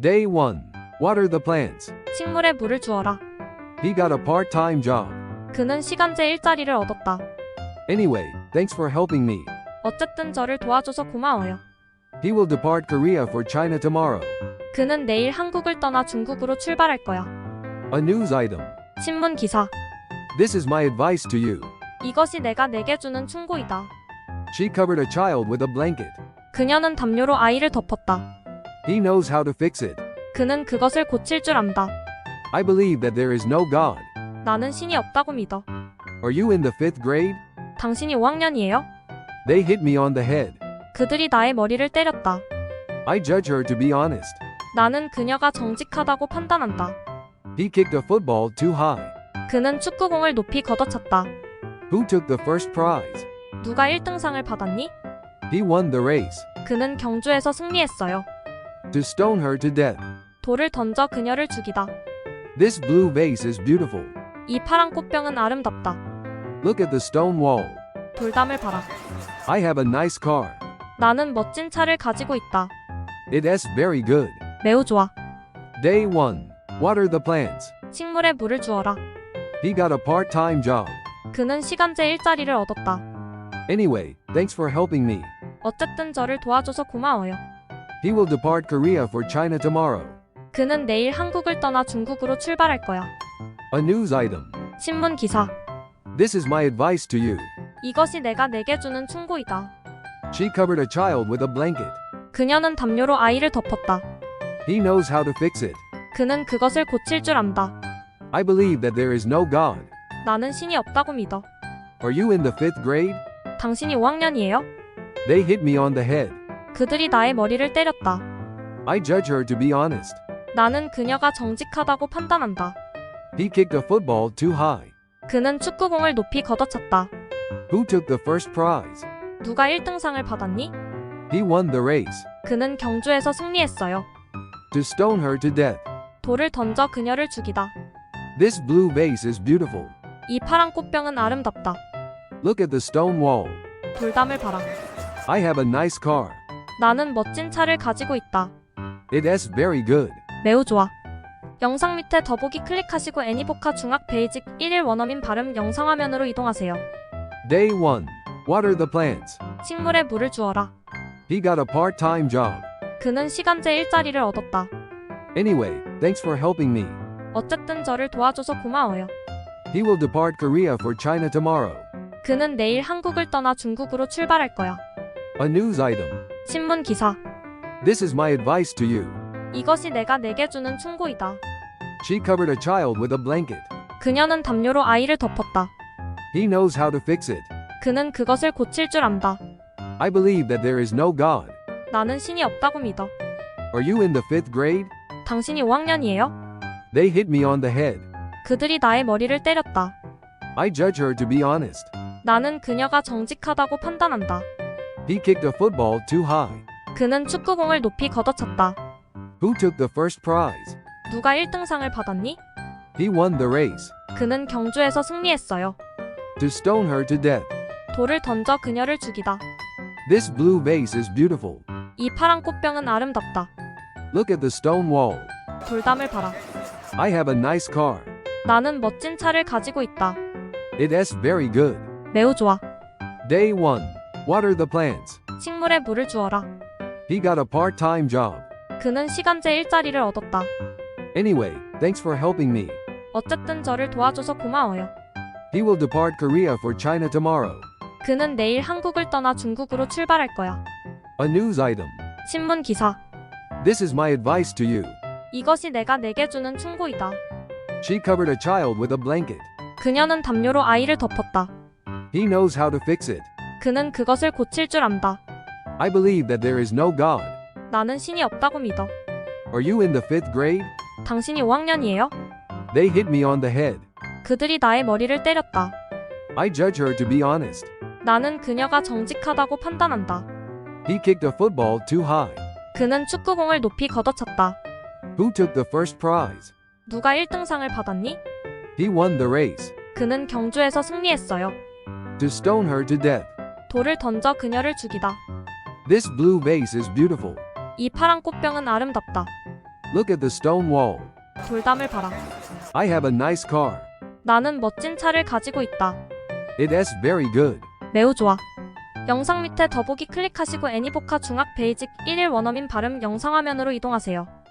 Day 1. Water the plants. 식물에 물을 주어라. He got a part time job. 그는 시간제 일자리를 얻었다. Anyway, thanks for helping me. 어쨌든 저를 도와줘서 고마워요. He will depart Korea for China tomorrow. 그는 내일 한국을 떠나 중국으로 출발할 거야. A news item. 신문 기사. This is my advice to you. 이것이 내가 내게 주는 충고이다. She covered a child with a blanket. 그녀는 담요로 아이를 덮었다. He knows how to fix it. 그는 그것을 고칠 줄 안다. I believe that there is no God. 나는 신이 없다고 믿어. Are you in the fifth grade? 당신이 5학년이에요? They hit me on the head. 그들이 나의 머리를 때렸다. I judge her to be honest. 나는 그녀가 정직하다고 판단한다. He kicked a football too high. 그는 축구공을 높이 걷어찼다. Who took the first prize? 누가 1등상을 받았니? He won the race. 그는 경주에서 승리했어요. To stone her to death. 돌을 던져 그녀를 죽이다. This blue vase is beautiful. 이 파란 꽃병은 아름답다. Look at the stone wall. 돌담을 봐라. I have a nice car. 나는 멋진 차를 가지고 있다. It is very good. 매우 좋아. Day 1. Water the plants. 식물에 물을 주어라. He got a part time job. 그는 시간제 일자리를 얻었다. Anyway, thanks for helping me. 어쨌든 저를 도와줘서 고마워요. He will depart Korea for China tomorrow. 그는 내일 한국을 떠나 중국으로 출발할 거야. A news item. 신문 기사. This is my advice to you. 이것이 내가 내게 주는 충고이다. She covered a child with a blanket. 그녀는 담요로 아이를 덮었다. He knows how to fix it. 그는 그것을 고칠 줄 안다. I believe that there is no God. 나는 신이 없다고 믿어. Are you in the fifth grade? 당신이 5학년이에요? They hit me on the head. 그들이 나의 머리를 때렸다. I judge her to be honest. 나는 그녀가 정직하다고 판단한다. He kicked a football too high. 그는 축구공을 높이 걷어찼다. Who took the first prize? 누가 1등상을 받았니? He won the race. 그는 경주에서 승리했어요. To stone her to death. 돌을 던져 그녀를 죽이다. This blue vase is beautiful. 이 파란 꽃병은 아름답다. Look at the stone wall. 돌담을 봐라. I have a nice car. 나는 멋진 차를 가지고 있다. It is very good. 매우 좋아. 영상 밑에 더보기 클릭하시고 애니보카 중학 베이직 1일 원어민 발음 영상 화면으로 이동하세요. Day 1. Water the plants. 식물에 물을 주어라. He got a part time job. 그는 시간제 일자리를 얻었다. Anyway, thanks for helping me. 어쨌든 저를 도와줘서 고마워요. He will depart Korea for China tomorrow. 그는 내일 한국을 떠나 중국으로 출발할 거야. A news item. 신문 기사. This is my advice to you. 이것이 내가 내게 주는 충고이다. She covered a child with a blanket. 그녀는 담요로 아이를 덮었다. He knows how to fix it. 그는 그것을 고칠 줄 안다. I believe that there is no God. 나는 신이 없다고 믿어. Are you in the fifth grade? 당신이 5학년이에요? They hit me on the head. 그들이 나의 머리를 때렸다. I judge her to be honest. 나는 그녀가 정직하다고 판단한다. He kicked a football too high. 그는 축구공을 높이 걷어찼다. Who took the first prize? 누가 1등상을 받았니? He won the race. 그는 경주에서 승리했어요. To stone her to death. 돌을 던져 그녀를 죽이다. This blue vase is beautiful. 이 파란 꽃병은 아름답다. Look at the stone wall. 돌담을 봐라. I have a nice car. 나는 멋진 차를 가지고 있다. It is very good. 매우 좋아. Day 1. Water the plants. 식물에 물을 주어라. He got a part time job. 그는 시간제 일자리를 얻었다. Anyway, thanks for helping me. 어쨌든 저를 도와줘서 고마워요. He will depart Korea for China tomorrow. 그는 내일 한국을 떠나 중국으로 출발할 거야. A news item. 신문 기사. This is my advice to you. 이것이 내가 내게 주는 충고이다. She covered a child with a blanket. 그녀는 담요로 아이를 덮었다. He knows how to fix it. 그는 그것을 고칠 줄 안다. I believe that there is no God. 나는 신이 없다고 믿어. Are you in the fifth grade? 당신이 5학년이에요? They hit me on the head. 그들이 나의 머리를 때렸다. I judge her to be honest. 나는 그녀가 정직하다고 판단한다. He kicked a football too high. 그는 축구공을 높이 걷어찼다. Who took the first prize? 누가 1등상을 받았니? He won the race. 그는 경주에서 승리했어요. To stone her to death. 돌을 던져 그녀를 죽이다. This blue vase is beautiful. 이 파란 꽃병은 아름답다. Look at the stone wall. 돌담을 봐라. I have a nice car. 나는 멋진 차를 가지고 있다. It is very good. 매우 좋아. 영상 밑에 더보기 클릭하시고 애니보카 중학 베이직 1일 원어민 발음 영상 화면으로 이동하세요.